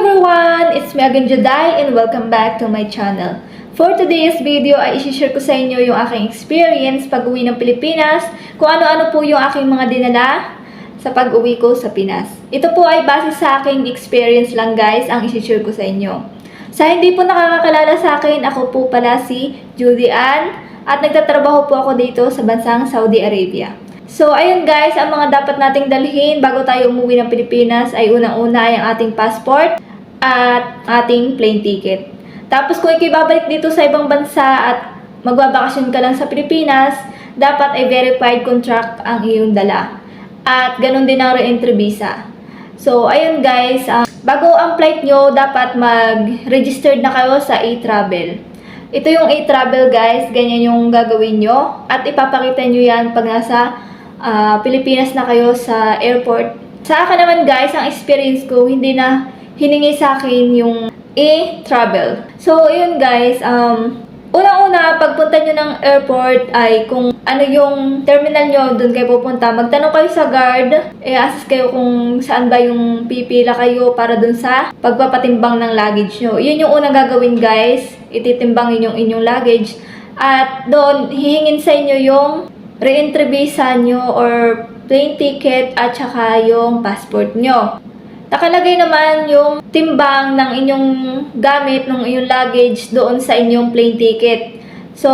everyone! It's me again, Juday, and welcome back to my channel. For today's video ay isi-share ko sa inyo yung aking experience pag-uwi ng Pilipinas, kung ano-ano po yung aking mga dinala sa pag-uwi ko sa Pinas. Ito po ay base sa aking experience lang guys, ang isi-share ko sa inyo. Sa hindi po nakakakalala sa akin, ako po pala si Judy at nagtatrabaho po ako dito sa bansang Saudi Arabia. So, ayun guys, ang mga dapat nating dalhin bago tayo umuwi ng Pilipinas ay unang-una ay ang ating passport at ating plane ticket. Tapos kung ikay babalik dito sa ibang bansa at magbabakasyon ka lang sa Pilipinas, dapat ay verified contract ang iyong dala. At ganun din ang re-entry visa. So, ayun guys, ah, bago ang flight nyo, dapat mag-registered na kayo sa e-travel. Ito yung e-travel guys, ganyan yung gagawin nyo. At ipapakita nyo yan pag nasa ah, Pilipinas na kayo sa airport. Sa akin naman guys, ang experience ko, hindi na hiningi sa akin yung e-travel. So, yun guys, um, Unang-una, pagpunta nyo ng airport ay kung ano yung terminal nyo, doon kayo pupunta. Magtanong kayo sa guard, eh assess kayo kung saan ba yung pipila kayo para doon sa pagpapatimbang ng luggage nyo. Yun yung unang gagawin guys, ititimbangin yung inyong luggage. At doon, hihingin sa inyo yung re-entry visa nyo or plane ticket at saka yung passport nyo. Nakalagay naman yung timbang ng inyong gamit, ng inyong luggage doon sa inyong plane ticket. So,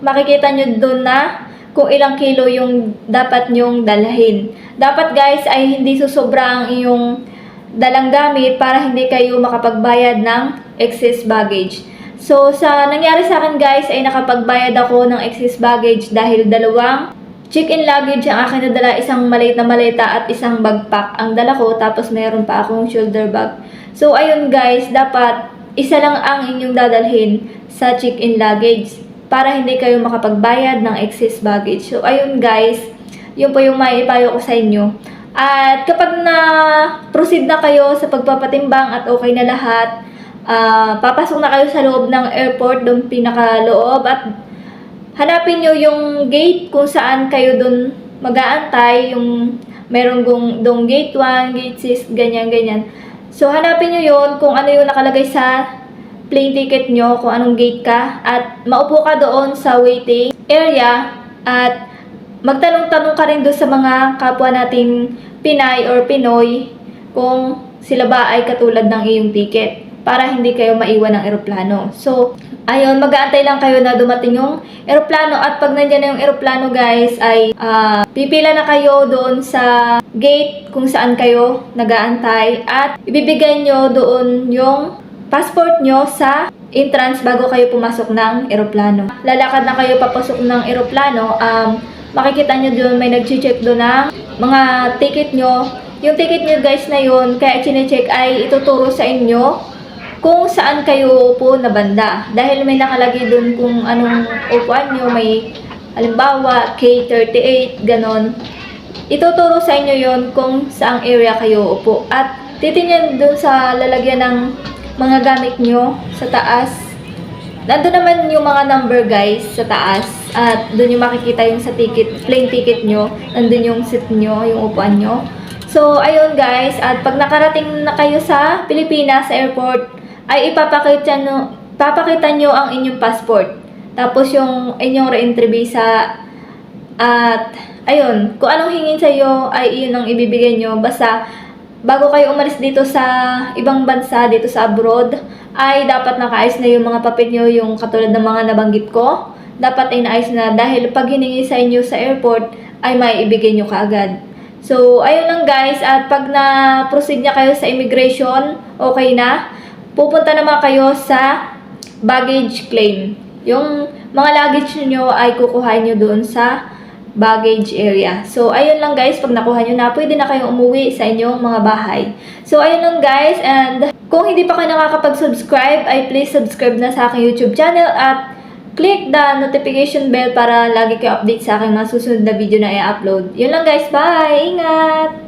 makikita nyo doon na kung ilang kilo yung dapat nyong dalhin. Dapat guys ay hindi susobra ang iyong dalang gamit para hindi kayo makapagbayad ng excess baggage. So, sa nangyari sa akin guys ay nakapagbayad ako ng excess baggage dahil dalawang check-in luggage ang akin nadala, isang maliit na maleta at isang bagpack ang dala ko, tapos meron pa akong shoulder bag. So, ayun guys, dapat isa lang ang inyong dadalhin sa check-in luggage para hindi kayo makapagbayad ng excess baggage. So, ayun guys, yun po yung maipayo ko sa inyo. At kapag na proceed na kayo sa pagpapatimbang at okay na lahat, ah, papasok na kayo sa loob ng airport, doon pinakaloob at hanapin nyo yung gate kung saan kayo doon mag-aantay, yung meron gong, dong gate 1, gate 6, ganyan, ganyan. So, hanapin nyo yon kung ano yung nakalagay sa plane ticket nyo, kung anong gate ka, at maupo ka doon sa waiting area, at magtanong-tanong ka rin doon sa mga kapwa nating Pinay or Pinoy kung sila ba ay katulad ng iyong ticket para hindi kayo maiwan ng eroplano. So, ayun, mag-aantay lang kayo na dumating yung eroplano at pag nandyan na yung eroplano guys ay ah, pipila na kayo doon sa gate kung saan kayo nag-aantay at ibibigay nyo doon yung passport nyo sa entrance bago kayo pumasok ng eroplano. Lalakad na kayo papasok ng eroplano, um, makikita nyo doon may nag-check doon ng mga ticket nyo. Yung ticket nyo guys na yun, kaya chinecheck ay ituturo sa inyo kung saan kayo upo na banda. Dahil may nakalagay doon kung anong upuan nyo, may halimbawa K38, ganon. Ituturo sa inyo yon kung saang area kayo upo. At titingnan doon sa lalagyan ng mga gamit nyo sa taas. Nandun naman yung mga number guys sa taas. At doon yung makikita yung sa ticket, plane ticket nyo. Nandun yung seat nyo, yung upuan nyo. So, ayun guys. At pag nakarating na kayo sa Pilipinas, sa airport, ay ipapakita nyo, papakita nyo ang inyong passport. Tapos yung inyong re-entry visa. At, ayun, kung anong hingin sa'yo ay iyon ang ibibigay nyo. Basta, bago kayo umalis dito sa ibang bansa, dito sa abroad, ay dapat nakaayos na yung mga papel nyo, yung katulad ng mga nabanggit ko. Dapat ay naayos na dahil pag hiningi sa inyo sa airport, ay may ibigay nyo kaagad. So, ayun lang guys. At pag na-proceed na kayo sa immigration, okay na pupunta naman kayo sa baggage claim. Yung mga luggage nyo ay kukuhain nyo doon sa baggage area. So, ayun lang guys, pag nakuha nyo na, pwede na kayong umuwi sa inyong mga bahay. So, ayun lang guys, and kung hindi pa kayo nakakapag-subscribe, ay please subscribe na sa aking YouTube channel at click the notification bell para lagi kayo update sa aking mga susunod na video na i-upload. Yun lang guys, bye! Ingat!